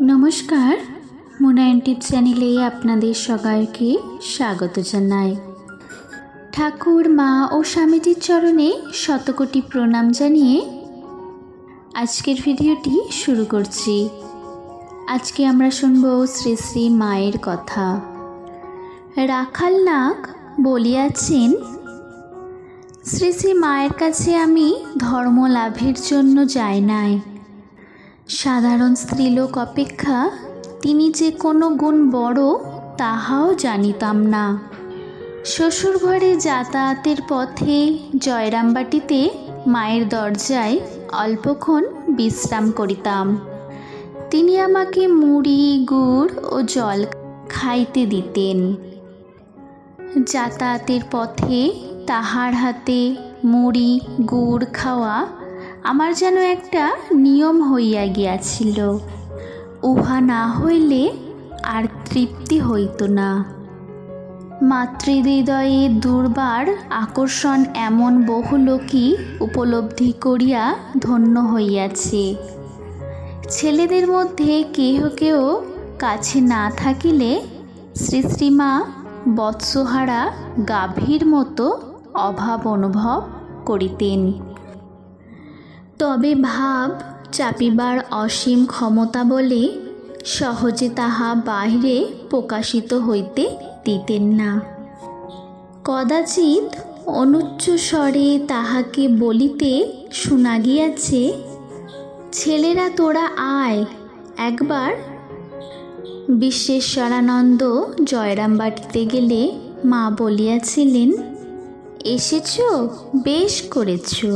নমস্কার, মোনা অ্যান্টিভ চ্যানেলে আপনাদের সবাইকে স্বাগত জানাই। ঠাকুর, মা ও স্বামীজির চরণে শতকোটি প্রণাম জানিয়ে আজকের ভিডিওটি শুরু করছি। আজকে আমরা শুনব শ্রী শ্রী মায়ের কথা। রাখাল নাগ বলিয়াছেন, শ্রী শ্রী মায়ের কাছে আমি ধর্ম লাভের জন্য যাই নাই। সাধারণ স্ত্রীলোক অপেক্ষা তিনি যে কোনো গুণ বড়, তাহাও জানিতাম না। শ্বশুরঘরে যাতায়াতের পথে জয়রামবাটিতে মায়ের দরজায় অল্পক্ষণ বিশ্রাম করিতাম। তিনি আমাকে মুড়ি, গুড় ও জল খাইতে দিতেন। যাতায়াতের পথে তাহার হাতে মুড়ি, গুড় খাওয়া আমার যেন একটা নিয়ম হইয়া গিয়াছিল। উহা না হইলে আর তৃপ্তি হইত না। মাতৃহৃদয়ে দুর্বার আকর্ষণ এমন বহু লোকই উপলব্ধি করিয়া ধন্য হইয়াছে। ছেলেদের মধ্যে কেহ কেউ কাছে না থাকিলে শ্রী শ্রীমা বৎসহারা গাভীর মতো অভাব অনুভব করিতেন। তবে ভাব চাপিবার অসীম ক্ষমতা বলে সহজে তাহা বাহিরে প্রকাশিত হইতে দিতেন না। কদাচিৎ অনুচ্চ স্বরে তাহাকে বলিতে শোনা গিয়াছে, ছেলেরা তোরা আয়, একবার বিশ্বেশ্বরানন্দ জয়রামবাটিতে গেলে মা বলিয়াছিলেন, এসেছ, বেশ করেছ।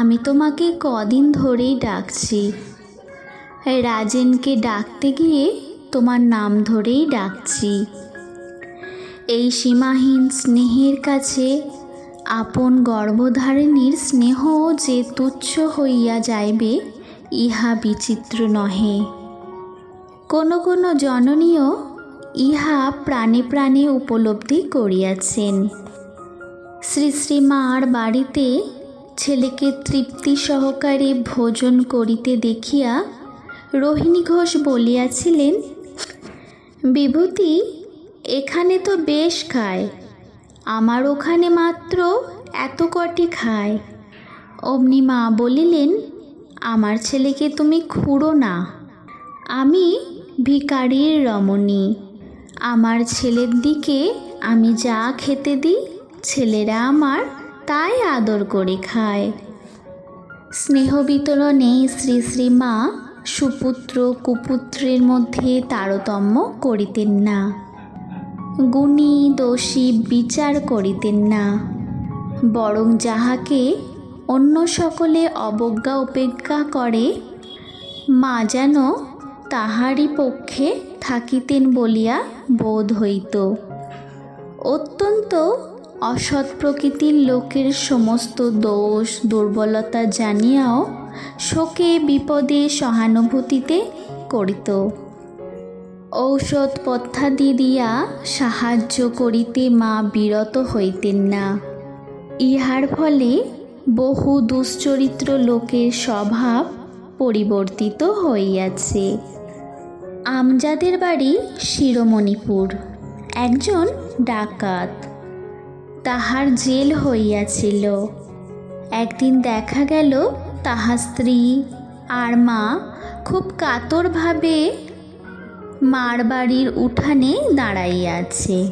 আমি তোমাকে কদিন ধরেই ডাকছি। রাজেনকে ডাকতে গিয়ে তোমার নাম ধরেই ডাকছি। এই সীমাহীন স্নেহের কাছে আপন গর্ভধারিণীর স্নেহ যে তুচ্ছ হইয়া যাইবে, ইহা বিচিত্র নহে। কোনো কোনো জননীয় ইহা প্রাণে প্রাণে উপলব্ধি করিয়াছেন। শ্রী শ্রী মার বাড়িতে ছেলেকে তৃপ্তি সহকারে ভোজন করিতে দেখিয়া রোহিণী ঘোষ বলিয়াছিলেন, বিভূতি, এখানে তো বেশ খায়। আমার ওখানে মাত্র এত কটি খায়। অমনি মা বলিলেন, আমার ছেলেকে তুমি খুঁড়ো না। আমি ভিকারির রমণী। আমার ছেলের দিকে আমি যা খেতে দিই, ছেলেরা আমার তাই আদর করে খায়। স্নেহ বিতরণে শ্রী শ্রী মা সুপুত্র কুপুত্রের মধ্যে তারতম্য করিতেন না। গুণী দোষী বিচার করিতেন না। বরং যাহাকে অন্য সকলে অবজ্ঞা উপেক্ষা করে, মা যেন তাহারই পক্ষে থাকিতেন বলিয়া বোধ হইত। অত্যন্ত অসৎ প্রকৃতির লোকের সমস্ত দোষ, দুর্বলতা জানিয়াও শোকে বিপদে সহানুভূতিতে করিত। ঔষধ পথ্যাদি দিয়া সাহায্য করিতে মা বিরত হইতেন না। ইহার ফলে বহু দুশ্চরিত্র লোকের স্বভাব পরিবর্তিত হইয়াছে। আমজাদের বাড়ি শিরোমণিপুর। একজন ডাকাত। তাহার জেল হইয়াছিল। একদিন দেখা গেল তাহার স্ত্রী আর মা খুব কাতরভাবে মার বাড়ির উঠানে দাঁড়াইয়াছে।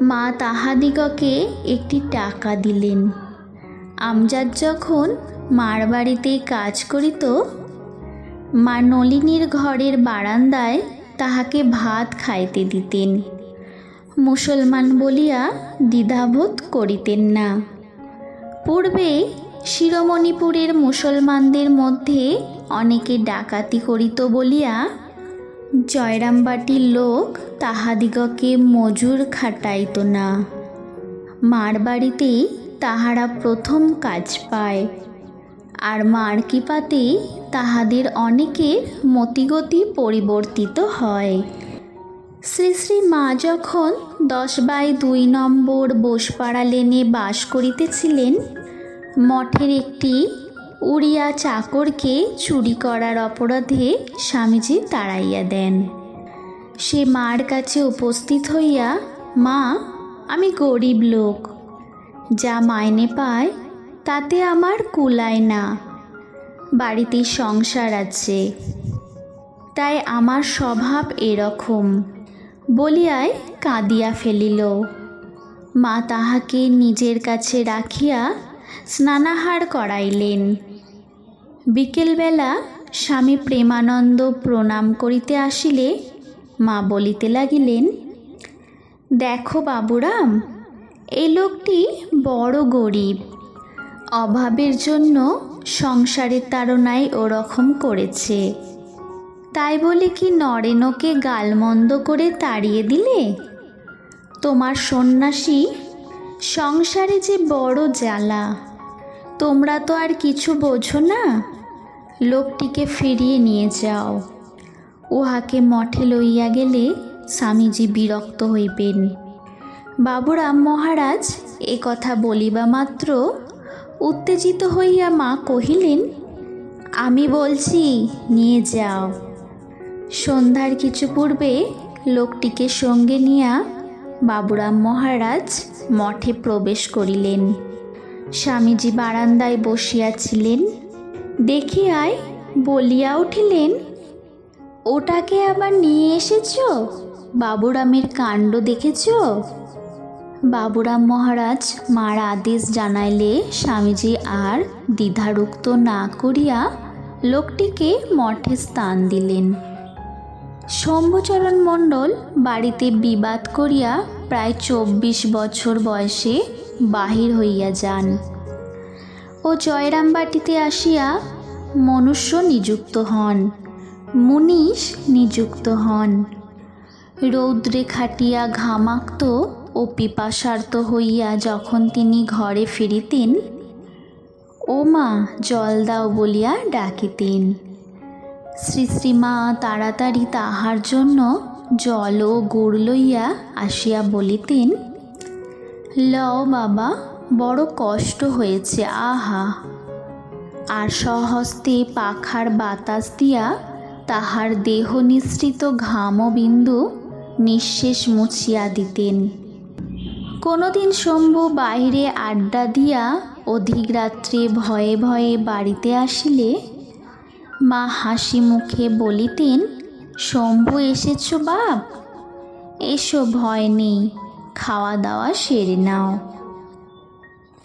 মা তাহাদিগকে একটি টাকা দিলেন। আমজাদ যখন মার বাড়িতে কাজ করিত, মা নলিনীর ঘরের বারান্দায় তাহাকে ভাত খাইতে দিতেন। মুসলমান বলিয়া দ্বিধাবোধ করিতেন না। পূর্বে শিরোমণিপুরের মুসলমানদের মধ্যে অনেকে ডাকাতি করিত বলিয়া জয়রামবাটির লোক তাহাদিগকে মজুর খাটাইত না। মার বাড়িতেই তাহারা প্রথম কাজ পায়। আর মার কৃপাতে তাহাদের অনেকের মতিগতি পরিবর্তিত হয়। শ্রী শ্রী মা যখন দশ বাই দুই নম্বর বোসপাড়া লেনে বাস করিতেছিলেন, মঠের একটি উড়িয়া চাকরকে চুরি করার অপরাধে স্বামীজি তাড়াইয়া দেন। সে মার কাছে উপস্থিত হইয়া, মা, আমি গরিব লোক। যা মাইনে পায়, তাতে আমার কুলায় না। বাড়িতে সংসার আছে। তাই আমার স্বভাব এরকম। বলিয়ায় কাঁদিয়া ফেলিল। মা তাহাকে নিজের কাছে রাখিয়া স্নানাহার করাইলেন। বিকেলবেলা স্বামী প্রেমানন্দ প্রণাম করিতে আসিলে মা বলিতে লাগিলেন, দেখো বাবুরাম, এই লোকটি বড় গরিব। অভাবের জন্য সংসারের তাড়নায় ওরকম করেছে। তাই বলে কি নরেনকে গালমন্দ করে তাড়িয়ে দিলে? তোমার সন্ন্যাসী, সংসারে যে বড় জ্বালা, তোমরা তো আর কিছু বোঝো না। লোকটিকে ফিরিয়ে নিয়ে যাও। উহাকে মঠে লইয়া গেলে স্বামীজি বিরক্ত হইবেন। বাবুরাম মহারাজ এ কথা বলিবা মাত্র উত্তেজিত হইয়া মা কহিলেন, আমি বলছি, নিয়ে যাও। সন্ধ্যার কিছু পূর্বে লোকটিকে সঙ্গে নিয়া বাবুরাম মহারাজ মঠে প্রবেশ করিলেন। স্বামীজি বারান্দায় বসিয়াছিলেন। দেখিয়াই বলিয়া উঠিলেন, ওটাকে আবার নিয়ে এসেছ? বাবুরামের কাণ্ড দেখেছ? বাবুরাম মহারাজ মার আদেশ জানাইলে স্বামীজি আর দ্বিধারুক্ত না করিয়া লোকটিকে মঠে স্থান দিলেন। শম্ভুচরণ মণ্ডল বাড়িতে বিবাদ করিয়া প্রায় চব্বিশ বছর বয়সে বাহির হইয়া যান ও জয়রামবাটিতে আসিয়া মনুষ্য নিযুক্ত হন, মুনিশ নিযুক্ত হন। রৌদ্রে খাটিয়া ঘামাক্ত ও পিপাসার্ত হইয়া যখন তিনি ঘরে ফিরিতেন ও মা জল দাও বলিয়া ডাকিতেন। শ্রী শ্রীমা তাড়াতাড়ি তাহার জন্য জল ও গুড় লইয়া আসিয়া বলিতেন, লও বাবা, বড় কষ্ট হয়েছে, আহা আর সহস্তে পাখার বাতাস দিয়া তাহার দেহ নিঃসৃত ঘামবিন্দু নিঃশেষ মুছিয়া দিতেন। কোনোদিন শম্ভু বাইরে আড্ডা দিয়া অধিক রাত্রে ভয়ে ভয়ে বাড়িতে আসিলে মা হাসি মুখে বলিতেন, শম্ভু, এসেছ বাপ? এসো, ভয় নেই খাওয়া দাওয়া সেরে নাও।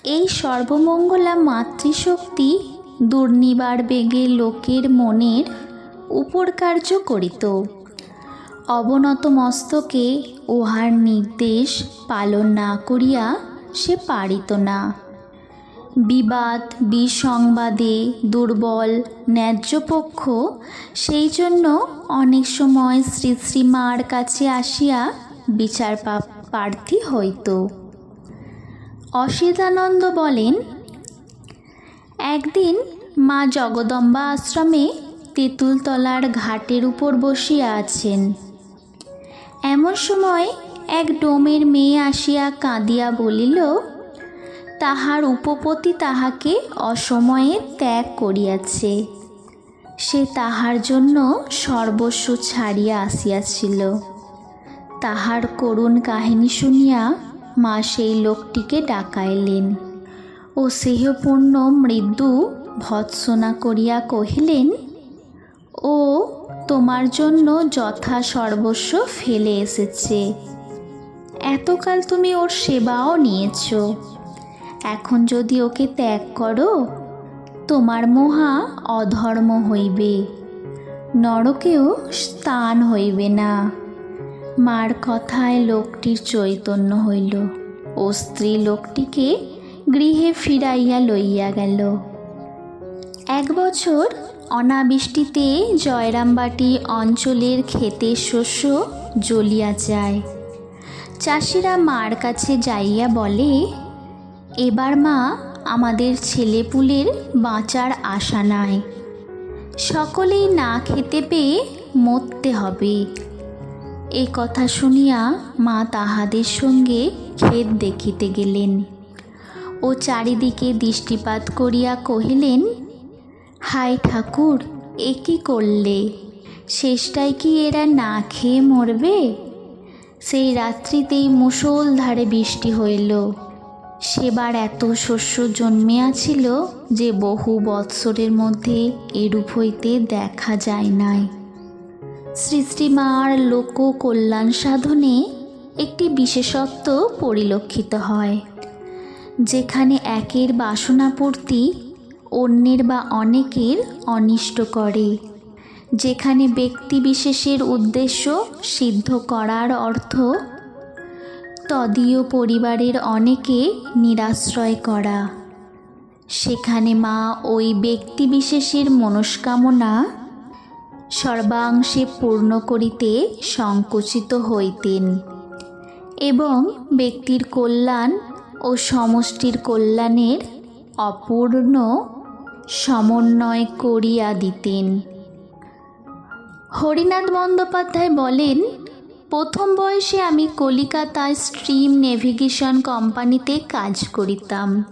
এই সর্বমঙ্গলা মাতৃশক্তি দুর্নিবার বেগে লোকের মনের উপর কার্য করিত। অবনত মস্তকে উহার নির্দেশ পালন না করিয়া সে পারিত না। বিবাদ, বিসংবাদে, দুর্বল ন্যায্যপক্ষ সেই জন্য অনেক সময় শ্রী শ্রীমার কাছে আসিয়া বিচার প্রার্থী হইত। অসিতানন্দ বলেন, একদিন মা জগদম্বা আশ্রমে তেঁতুলতলার ঘাটের উপর বসিয়া আছেন। এমন সময় এক ডোমের মেয়ে আসিয়া কাঁদিয়া বলিল তাহার উপপতি তাহাকে অসময়ে ত্যাগ করিয়াছে। সে তাহার জন্য সর্বস্ব ছাড়িয়া আসিয়াছিল। তাহার করুণ কাহিনী শুনিয়া মা সেই লোকটিকে ডাকাইলেন ও স্নেহপূর্ণ মৃদু ভৎসনা করিয়া কহিলেন, ও, তোমার জন্য যথা সর্বস্ব ফেলে এসেছে। এতকাল তুমি ওর সেবাও নিয়েছ। এখন যদি ওকে ত্যাগ করো, তোমার মহা অধর্ম হইবে। নরকেও স্থান হইবে না। মার কথায় লোকটির চৈতন্য হইল। ও স্ত্রী লোকটিকে গৃহে ফিরাইয়া লইয়া গেল। এক বছর অনাবৃষ্টিতে জয়রামবাটি অঞ্চলের ক্ষেতের শস্য জ্বলিয়া যায়। চাষিরা মার কাছে যাইয়া বলে এবার মা আমাদের ছেলেপুলের বাঁচার আশা নাই। সকলেই না খেতে পেয়ে মরতে হবে। এ কথা শুনিয়া মা তাহাদের সঙ্গে ক্ষেত দেখিতে গেলেন। ও চারিদিকে দৃষ্টিপাত করিয়া কহিলেন হাই ঠাকুর, এ কি করলে? শেষটায় কি এরা না খেয়ে মরবে? সেই রাত্রিতেই মুষলধারে বৃষ্টি হইল। সেবার এত শস্য জন্মিয়াছিল যে বহু বৎসরের মধ্যে এরূপ হইতে দেখা যায় নাই। শ্রীমার লোক কল্যাণ সাধনে একটি বিশেষত্ব পরিলক্ষিত হয়। যেখানে একের বাসনাপূর্তি অন্যের বা অনেকের অনিষ্ট করে। যেখানে ব্যক্তিবিশেষের উদ্দেশ্য সিদ্ধ করার অর্থ তদীয় পরিবারের অনেকে নিরাশ্রয় করা। সেখানে মা ওই ব্যক্তিবিশেষের মনস্কামনা সর্বাংশে পূর্ণ করিতে সংকুচিত হইতেন এবং ব্যক্তির কল্যাণ ও সমষ্টির কল্যাণের অপূর্ণ সমন্বয় করিয়া দিতেন। হরিনাথ বন্দ্যোপাধ্যায় বলেন প্রথম বয়সে আমি কলিকাতায় স্ট্রিম নেভিগেশন কোম্পানিতে কাজ করিতাম।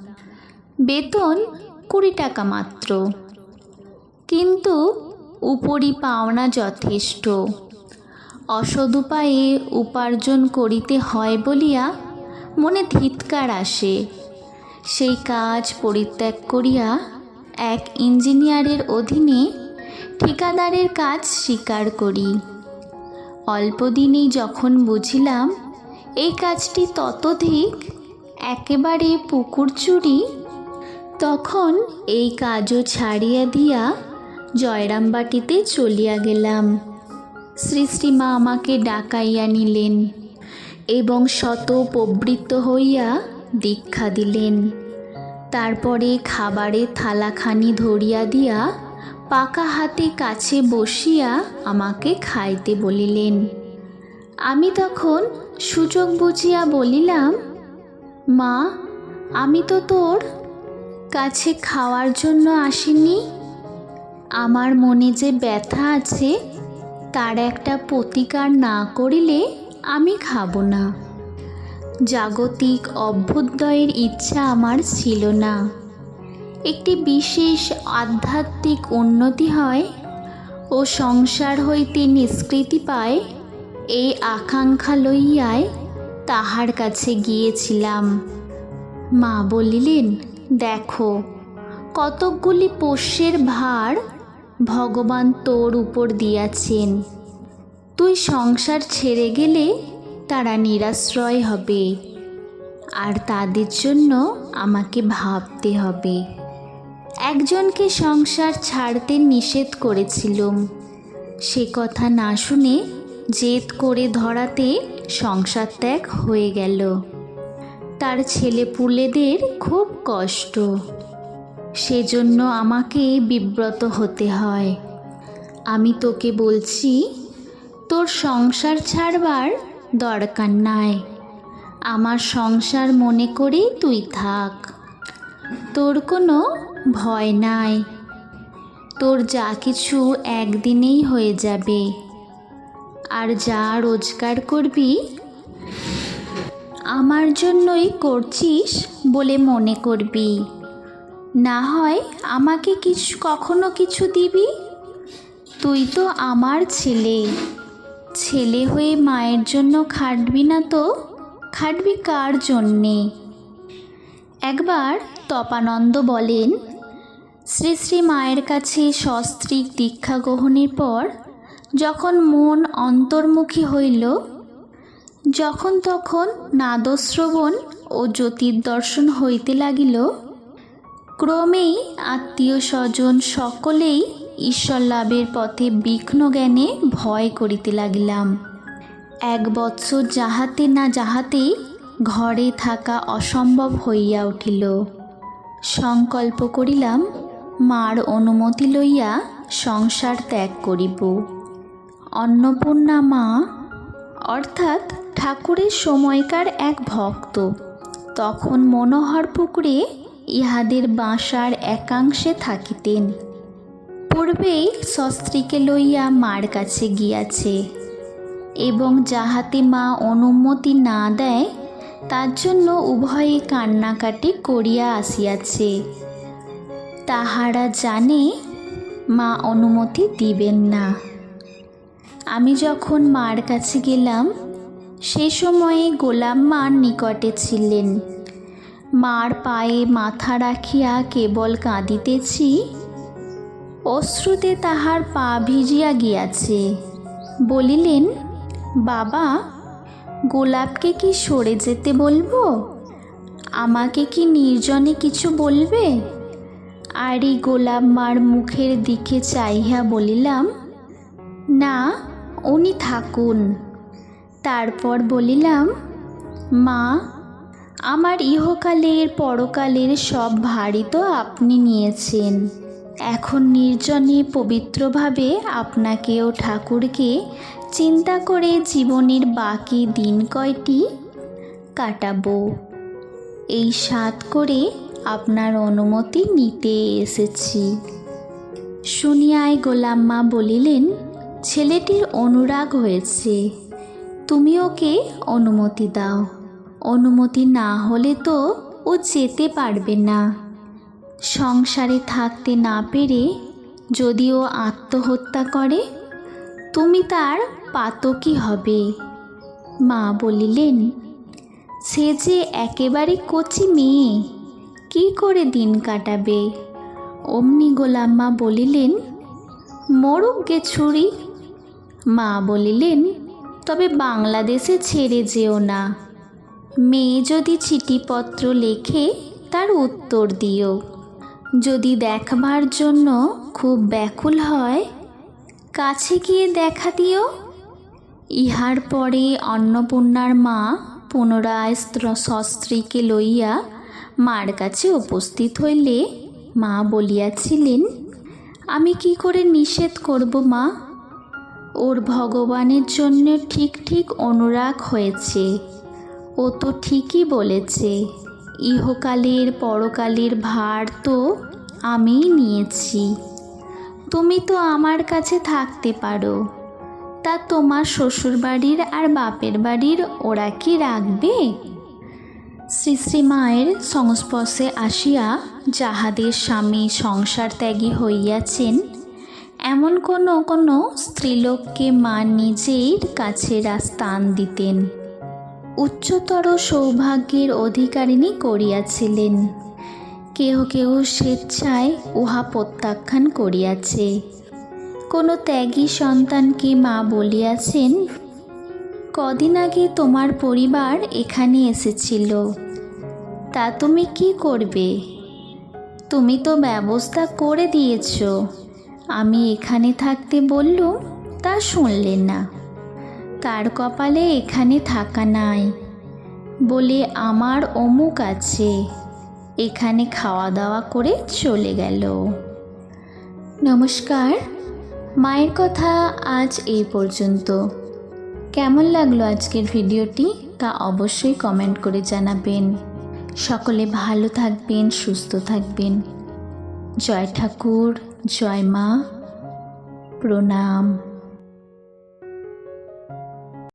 বেতন কুড়ি টাকা মাত্র। কিন্তু উপরি পাওনা যথেষ্ট। অসৎ উপায়ে উপার্জন করিতে হয় বলিয়া মনে ধিৎকার আসে। সেই কাজ পরিত্যাগ করিয়া এক ইঞ্জিনিয়ারের অধীনে ঠিকাদারের কাজ স্বীকার করি। অল্পদিনেই যখন বুঝিলাম, এই কাজটি ততোধিক, একেবারে পুকুর চুরি, তখন এই কাজও ছাড়িয়া দিয়া জয়রামবাটিতে চলিয়া গেলাম। শ্রীমা আমাকে ডাকাইয়া নিলেন এবং শত প্রবৃত্ত হইয়া দীক্ষা দিলেন। তারপরে খাবারের থালাখানি ধরিয়া দিয়া পাকা হাতে কাছে বসিয়া আমাকে খাইতে বলিলেন। আমি তখন সুযোগ বুঝিয়া বলিলাম, মা, আমি তো তোর কাছে খাওয়ার জন্য আসিনি। আমার মনে যে ব্যথা আছে, তার একটা প্রতিকার না করিলে আমি খাব না। জাগতিক অভ্যুদয়ের ইচ্ছা আমার ছিল না। একটি বিশেষ আধ্যাত্মিক উন্নতি হয় ও সংসার হইতে নিষ্কৃতি পায়, এই আকাঙ্ক্ষা লইয়ায় তাহার কাছে গিয়েছিলাম। মা বলিলেন, দেখো, কতকগুলি পোষ্যের ভার ভগবান তোর উপর দিয়াছেন। তুই সংসার ছেড়ে গেলে তারা নিরাশ্রয় হবে, আর তাদের জন্য আমাকে ভাবতে হবে। একজনকে সংসার ছাড়তে নিষেধ করেছিলুম। সে কথা না শুনে জেদ করে ধরাতে সংসার ত্যাগ হয়ে গেল। তার ছেলে পুলেদের খুব কষ্ট। সেজন্য আমাকে বিব্রত হতে হয়। আমি তোকে বলছি, তোর সংসার ছাড়বার দরকার নাই। আমার সংসার মনে করেই তুই থাক। তোর কোনো ভয় নাই। তোর যা কিছু একদিনেই হয়ে যাবে। আর যা রোজগার করবি, আমার জন্যই করছিস বলে মনে করবি। না হয় আমাকে কিছু, কখনো কিছু দিবি? তুই তো আমার ছেলে। ছেলে হয়ে মায়ের জন্য খাটবি না তো? খাটবি কার জন্যে? একবার তপানন্দ বলেন শ্রী শ্রী মায়ের কাছে সস্ত্রীক দীক্ষা গ্রহণের পর যখন মন অন্তর্মুখী হইল, যখন তখন নাদশ্রবণ ও জ্যোতির্দর্শন হইতে লাগিল, ক্রমেই আত্মীয় স্বজন সকলেই ঈশ্বর লাভের পথে বিঘ্ন জ্ঞানে ভয় করিতে লাগিলাম। এক বৎসর যাহাতে না যাহাতেই ঘরে থাকা অসম্ভব হইয়া উঠিল। সংকল্প করিলাম মার অনুমতি লইয়া সংসার ত্যাগ করিব। অন্নপূর্ণা মা, অর্থাৎ ঠাকুরের সময়কার এক ভক্ত, তখন মনোহর পুকুরে ইহাদের বাসার একাংশে থাকিতেন। পূর্বেই সস্ত্রীকে লইয়া মার কাছে গিয়াছে এবং যাহাতে মা অনুমতি না দেয়, তার জন্য উভয়ে কান্নাকাটি করিয়া আসিয়াছে। তাহারা জানে, মা অনুমতি দিবেন না। আমি যখন মার কাছে গেলাম, সে সময়ে গোলাম মার নিকটে ছিলেন। মার পায়ে মাথা রাখিয়া কেবল কাঁদিতেছি, অশ্রুতে তাহার পা ভিজিয়া গিয়াছে। বলিলেন, বাবা, গোলাপকে কি সরে যেতে বলব? আমাকে কি নির্জনে কিছু বলবে? আর গোলাপ মার মুখের দিকে চাইয়া বলিলাম, না, উনি থাকুন। তারপর বলিলাম, মা, আমার ইহকালের পরকালের সব ভারই তো আপনি নিয়েছেন। এখন নির্জনে পবিত্রভাবে আপনাকেও ঠাকুরকে চিন্তা করে জীবনের বাকি দিন কয়টি কাটাবো? এই সাত করে আপনার অনুমতি নিতে এসেছি। শুনিয়ায় গোলাম্মা বলিলেন, ছেলেটির অনুরাগ হয়েছে। তুমি ওকে অনুমতি দাও। অনুমতি না হলে তো ও যেতে পারবে না। সংসারে থাকতে না পেরে যদি ও আত্মহত্যা করে, তুমি তার পাতকি হবে। মা বলিলেন, সে যে একেবারে কচি মেয়ে কি করে দিন কাটাবে? অমনি গোলাম্মা বলিলেন মরুক গে ছুরি। মা বলিলেন, তবে বাংলাদেশে ছেড়ে যেও না। মেয়ে যদি চিঠিপত্র লেখে, তার উত্তর দিও। যদি দেখবার জন্য খুব ব্যাকুল হয়, কাছে গিয়ে দেখা দিও। ইহার পরে অন্নপূর্ণার মা পুনরায় স্ত্র- সস্ত্রীকে লইয়া মার কাছে উপস্থিত হইলে মা বলিয়াছিলেন, আমি কি করে নিষেধ করব মা? ওর ভগবানের জন্য ঠিক ঠিক অনুরাগ হয়েছে। ও তো ঠিকই বলেছে, ইহকালের পরকালের ভার তো আমিই নিয়েছি। তুমি তো আমার কাছে থাকতে পারো। তা তোমার শ্বশুরবাড়ির আর বাপের বাড়ির ওরা কি রাখবে? শ্রী শ্রী মায়ের সংস্পর্শে আসিয়া যাহাদের স্বামী সংসার ত্যাগী হইয়াছেন, এমন কোনো কোনো স্ত্রীলোককে মা নিজের কাছেরা স্থান দিতেন। উচ্চতর সৌভাগ্যের অধিকারিণী করিয়াছিলেন। কেহ কেহ স্বেচ্ছায় উহা প্রত্যাখ্যান করিয়াছে। কোনো ত্যাগী সন্তানকে মা বলিয়াছেন কদিন আগে তোমার পরিবার এখানে এসেছিল। তা তুমি কি করবে? তুমি তো ব্যবস্থা করে দিয়েছ। আমি এখানে থাকতে বললুম তা শুনলেন না। তার কপালে এখানে থাকা নাই বলে আমার অমুক আছে। এখানে খাওয়া দাওয়া করে চলে গেল। নমস্কার। মায়ের কথা আজ এই পর্যন্ত। কেমন লাগল আজকের ভিডিওটি তা অবশ্যই কমেন্ট করে জানাবেন। সকলে ভালো থাকবেন, সুস্থ থাকবেন। জয় ঠাকুর, জয় মা, প্রণাম।